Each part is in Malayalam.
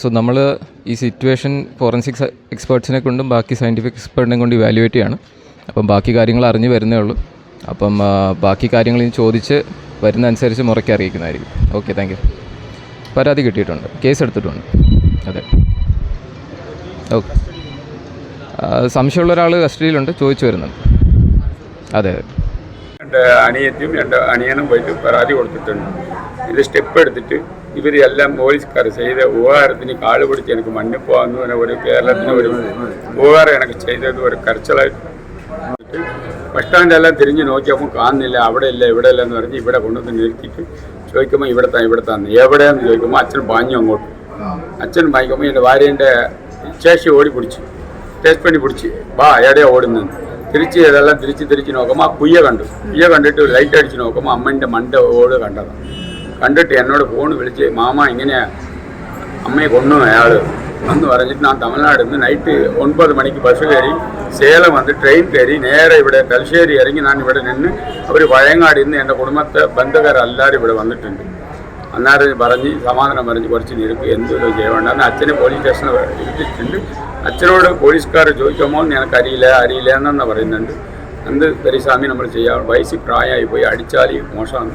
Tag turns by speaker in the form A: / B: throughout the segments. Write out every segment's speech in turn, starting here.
A: സോ നമ്മൾ ഈ സിറ്റുവേഷൻ ഫോറൻസിക് എക്സ്പേർട്സിനെ കൊണ്ടും ബാക്കി സയന്റിഫിക് എക്സ്പേർട്ടിനെ കൊണ്ട് ഇവാലുവേറ്റ് ചെയ്യാണ്. അപ്പം ബാക്കി കാര്യങ്ങൾ അറിഞ്ഞു വരുന്നേ ഉള്ളൂ. അപ്പം ബാക്കി കാര്യങ്ങൾ ഇനി ചോദിച്ച് വരുന്ന അനുസരിച്ച് മുറയ്ക്ക് അറിയിക്കുന്നതായിരിക്കും. ഓക്കെ താങ്ക് യു പരാതി കിട്ടിയിട്ടുണ്ട്. കേസ് എടുത്തിട്ടുണ്ട്. അതെ. ഓക്കെ സംശയമുള്ള ഒരാൾ കസ്റ്റഡിയിലുണ്ട് ചോദിച്ചു വരുന്നുണ്ട്. അതെ
B: എന്റെ അനിയത്തിയും എന്റെ അനിയനും പോയിട്ട് പരാതി കൊടുത്തിട്ടുണ്ട്. ഇത് സ്റ്റെപ്പ് എടുത്തിട്ട് ഇവർ എല്ലാം പോലീസുകാർ ചെയ്ത ഉപകാരത്തിന് കാട് പിടിച്ച് എനിക്ക് മണ്ണിപ്പോകുന്നു എന്നെ ഒരു കേരളത്തിന് ഒരു ഉപകാരം എനിക്ക് ചെയ്തത് ഒരു കരച്ചിലായിട്ട് ബസ് സ്റ്റാൻഡെല്ലാം തിരിഞ്ഞ് നോക്കിയപ്പോൾ കാണുന്നില്ല അവിടെ ഇല്ല ഇവിടെ ഇല്ല എന്ന് പറഞ്ഞ് ഇവിടെ കൊണ്ടുവന്ന് നിർത്തിയിട്ട് ചോദിക്കുമ്പോൾ ഇവിടെ താ ഇവിടെ തന്നെ എവിടെയാന്ന് ചോദിക്കുമ്പോൾ അച്ഛൻ പാഞ്ഞു അങ്ങോട്ട്. അച്ഛൻ പായിക്കുമ്പോൾ എന്റെ ഭാര്യേന്റെ ശേഷി ഓടി പിടിച്ചു ടേസ്റ്റ് പണി പിടിച്ച് വാ എവിടെയാ ഓടുന്നത് തിരിച്ച് ഇതെല്ലാം തിരിച്ച് തിരിച്ച് നോക്കുമ്പോൾ ആ കുയ്യ കണ്ടു. കുയ്യ കണ്ടിട്ട് ലൈറ്റ് അടിച്ച് നോക്കുമ്പോൾ അമ്മന്റെ മണ്ട ഓട് കണ്ടതാണ്. കണ്ടിട്ട് എന്നോട് ഫോൺ വിളിച്ച് മാമ ഇങ്ങനെയാ അമ്മയെ കൊന്നു അയാൾ എന്ന് പറഞ്ഞിട്ട് ഞാൻ തമിഴ്നാട്ടിൽ നിന്ന് നൈറ്റ് ഒൻപത് മണിക്ക് ബസ് കയറി സേലം വന്ന് ട്രെയിൻ കയറി നേരെ ഇവിടെ തലശ്ശേരി ഇറങ്ങി ഞാൻ ഇവിടെ നിന്ന് അവർ വയങ്ങാട് ഇന്ന് എന്റെ കുടുംബത്തെ ബന്ധുക്കാരെല്ലാവരും ഇവിടെ വന്നിട്ടുണ്ട് അന്നേരം പറഞ്ഞ് സമാധാനം പറഞ്ഞ് കുറച്ച് നിരക്ക് എന്തോ ചെയ്യണ്ട അച്ഛനെ പോലീസ് സ്റ്റേഷനിൽ ഇരുത്തിയിട്ടുണ്ട് അച്ഛനോട് പോലീസുകാർ ചോദിക്കുമ്പോൾ നിനക്ക് അറിയില്ല അറിയില്ല എന്നെന്ന് പറയുന്നുണ്ട് എന്ത് പെരിസ്വാമി നമ്മൾ ചെയ്യാം വയസ്സ് പ്രായമായി പോയി അടിച്ചാൽ മോശമാണ്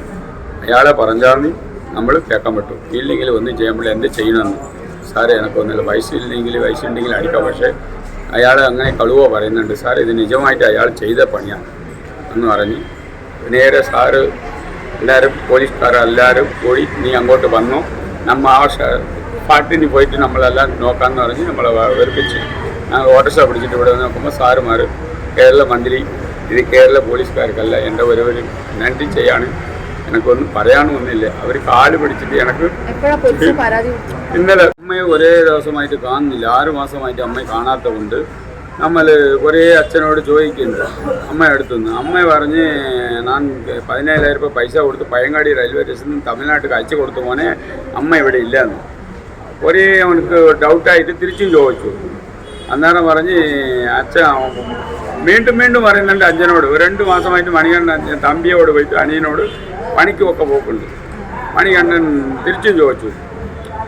B: അയാളെ പറഞ്ഞാന്ന് നമ്മൾ കേൾക്കാൻ പറ്റും. ഇല്ലെങ്കിൽ ഒന്നും ചെയ്യുമ്പോൾ എന്ത് ചെയ്യണമെന്ന്. സാറേ എനക്കൊന്നുമില്ല വയസ്സില്ലെങ്കിൽ വയസ്സുണ്ടെങ്കിൽ അടിക്കാം. പക്ഷേ അയാൾ അങ്ങനെ കളുവോ പറയുന്നുണ്ട്. സാർ ഇത് നിജമായിട്ട് അയാൾ ചെയ്ത പണിയാണ് എന്ന് പറഞ്ഞ് നേരെ സാറ് എല്ലാവരും പോലീസുകാരെല്ലാവരും പോയി നീ അങ്ങോട്ട് വന്നു. നമ്മ ആ പാട്ടിന് പോയിട്ട് നമ്മളെല്ലാം നോക്കാമെന്ന് പറഞ്ഞ് നമ്മളെ വെറുപ്പിച്ച് ഞങ്ങൾ ഓട്ടോസ പിടിച്ചിട്ട് ഇവിടെ നോക്കുമ്പോൾ സാറുമാർ കേരള മന്ത്രി ഇത് കേരള പോലീസുകാർക്കല്ല എന്റെ ഒരു നന്ദി ചെയ്യാണ്. എനിക്കൊന്നും പറയാനൊന്നുമില്ല. അവർ കാൽ പിടിച്ചിട്ട് എനിക്ക്? ഇന്നലെ അമ്മയെ ഒരേ ദിവസമായിട്ട് കാണുന്നില്ല. ആറു മാസമായിട്ട് അമ്മയെ കാണാത്ത കൊണ്ട് നമ്മൾ ഒരേ അച്ഛനോട് ചോദിക്കുന്നുണ്ട്. അമ്മ അടുത്തുനിന്ന്. അമ്മ പറഞ്ഞ് ഞാൻ പതിനേഴായിരം രൂപ പൈസ കൊടുത്ത് പയങ്ങാടി റെയിൽവേ സ്റ്റേഷനിൽ നിന്ന് തമിഴ്നാട്ടിൽ അയച്ചു കൊടുത്ത മോനെ. അമ്മ ഇവിടെ ഇല്ലയെന്ന് ഒരേ അവനക്ക് ഡൗട്ടായിട്ട് തിരിച്ചും ചോദിച്ചു. അന്നേരം പറഞ്ഞ് അച്ഛൻ വീണ്ടും വീണ്ടും പറയുന്നുണ്ട് അച്ഛനോട് ഒരു രണ്ട് മാസമായിട്ട് മണികണ്ഠൻ അച്ഛൻ തമ്പിയോട് പോയിട്ട് അനിയനോട് പണിക്കുമൊക്കെ പോക്കുണ്ട് മണികണ്ഠൻ തിരിച്ചും ചോദിച്ചു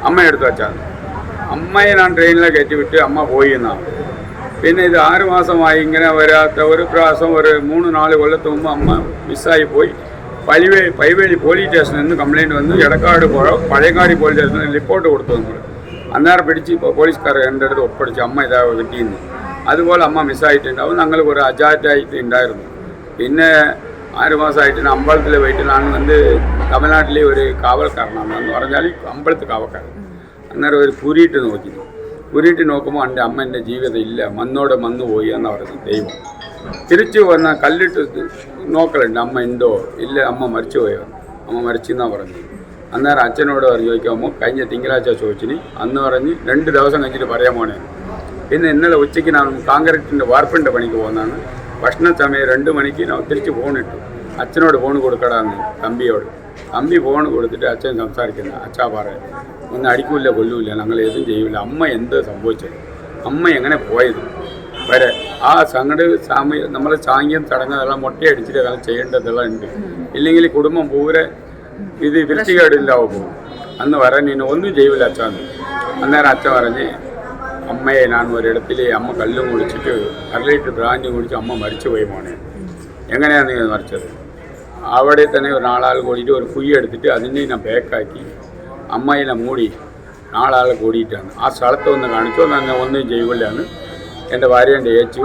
B: അമ്മ എടുത്തു വച്ചാൽ അമ്മയെ ഞാൻ ട്രെയിനിലെ കയറ്റി വിട്ട് അമ്മ പോയി എന്നാണ് പിന്നെ ഇത് ആറ് മാസമായി ഇങ്ങനെ വരാത്ത ഒരു പ്രാവശ്യം ഒരു മൂന്ന് നാല് കൊല്ലത്ത് മുമ്പ് അമ്മ മിസ്സായി പോയി പൈവേ പൈവേലി പോലീസ് സ്റ്റേഷനിൽ നിന്ന് കംപ്ലൈന്റ് വന്നു എടക്കാട് പുഴ പഴയങ്ങാടി പോലീസ് സ്റ്റേഷനിൽ റിപ്പോർട്ട് കൊടുത്തു നമ്മൾ അന്നേരം പിടിച്ച് ഇപ്പോൾ പോലീസുകാർ എന്റെ അടുത്ത് ഒപ്പടിച്ച് അമ്മ ഇതാ കിട്ടിയെന്ന് അതുപോലെ അമ്മ മിസ്സായിട്ടുണ്ടാവും. ഞങ്ങൾ കുറേ അജാറ്റായിട്ട് ഉണ്ടായിരുന്നു. പിന്നെ ആറ് മാസമായിട്ട് അമ്പലത്തിൽ പോയിട്ട് ഞാൻ വന്ന് തമിഴ്നാട്ടിലെ ഒരു കാവൽക്കാരനാണ്. എന്ന് പറഞ്ഞാൽ അമ്പലത്തിൽ കാവൽക്കാരൻ. അന്നേരം ഒരു പുരിയിട്ട് നോക്കി. പുരിയിട്ട് നോക്കുമ്പോൾ എന്റെ അമ്മേന്റെ ജീവിതം ഇല്ല. മണ്ണോടെ മണ്ണ് പോയി എന്ന് പറഞ്ഞു ദൈവം. തിരിച്ചു വന്ന കല്ലിട്ട് നോക്കലുണ്ട്. അമ്മ ഉണ്ടോ ഇല്ല അമ്മ മരിച്ചു പോയോ അമ്മ മരിച്ചെന്നാണ് പറഞ്ഞു അന്നേരം അച്ഛനോട് ചോദിക്കാമോ കഴിഞ്ഞ തിങ്കളാഴ്ച ചോദിച്ചിന്? അന്ന് പറഞ്ഞ് രണ്ട് ദിവസം കഴിഞ്ഞിട്ട് പറയാൻ പോണേ പിന്നെ ഇന്നലെ ഉച്ചയ്ക്ക് ഞാൻ കോൺക്രീറ്റിന്റെ വാർപ്പിന്റെ പണിക്ക് പോകുന്നതാണ്. ഭക്ഷണ സമയം രണ്ട് മണിക്ക് ഞാൻ തിരിച്ച് ഫോണിട്ടു അച്ഛനോട് ഫോൺ കൊടുക്കടാന്ന് തമ്പിയോട്. തമ്പി ഫോൺ കൊടുത്തിട്ട് അച്ഛൻ സംസാരിക്കുന്നത് അച്ഛാ പറയാം. ഒന്നും അടിക്കൂല കൊല്ലൂല ഞങ്ങൾ ഏതും ചെയ്യൂല. അമ്മ എന്ത് സംഭവിച്ചത്? അമ്മ എങ്ങനെ പോയത്? വരെ. ആ സംഘട സാമ്യ നമ്മളെ സാങ്ക്യം ചടങ്ങുകളെല്ലാം മുട്ടയടിച്ചിട്ട് അതെല്ലാം ചെയ്യേണ്ടതെല്ലാം ഉണ്ട്. ഇല്ലെങ്കിൽ കുടുംബം പൂരെ ഇത് വൃത്തികേടില്ലാവും പോകും. അന്ന് വരാൻ ഇനി ഒന്നും ചെയ്യൂല അച്ഛന്ന്. അന്നേരം അച്ഛൻ പറഞ്ഞ് അമ്മയെ ഞാൻ ഒരിടത്തിൽ അമ്മ കല്ലും കുടിച്ചിട്ട് അരലിട്ട് ബ്രാൻഡും കുടിച്ച് അമ്മ മരിച്ചു പോയി മോനെ. എങ്ങനെയാണ് നീ മരിച്ചത് അവിടെ തന്നെ നാലാൾ കൂടിയിട്ട് ഒരു കുഴി എടുത്തിട്ട് അതിനെ ഞാൻ ബേക്കാക്കി അമ്മയിനെ മൂടി നാലാൾ കൂടിയിട്ടാണ്. ആ സ്ഥലത്ത് ഒന്ന് കാണിച്ചു അങ്ങനെ ഒന്നും ചെയ്യില്ലാന്ന് എന്റെ ഭാര്യേന്റെ ഏച്ചു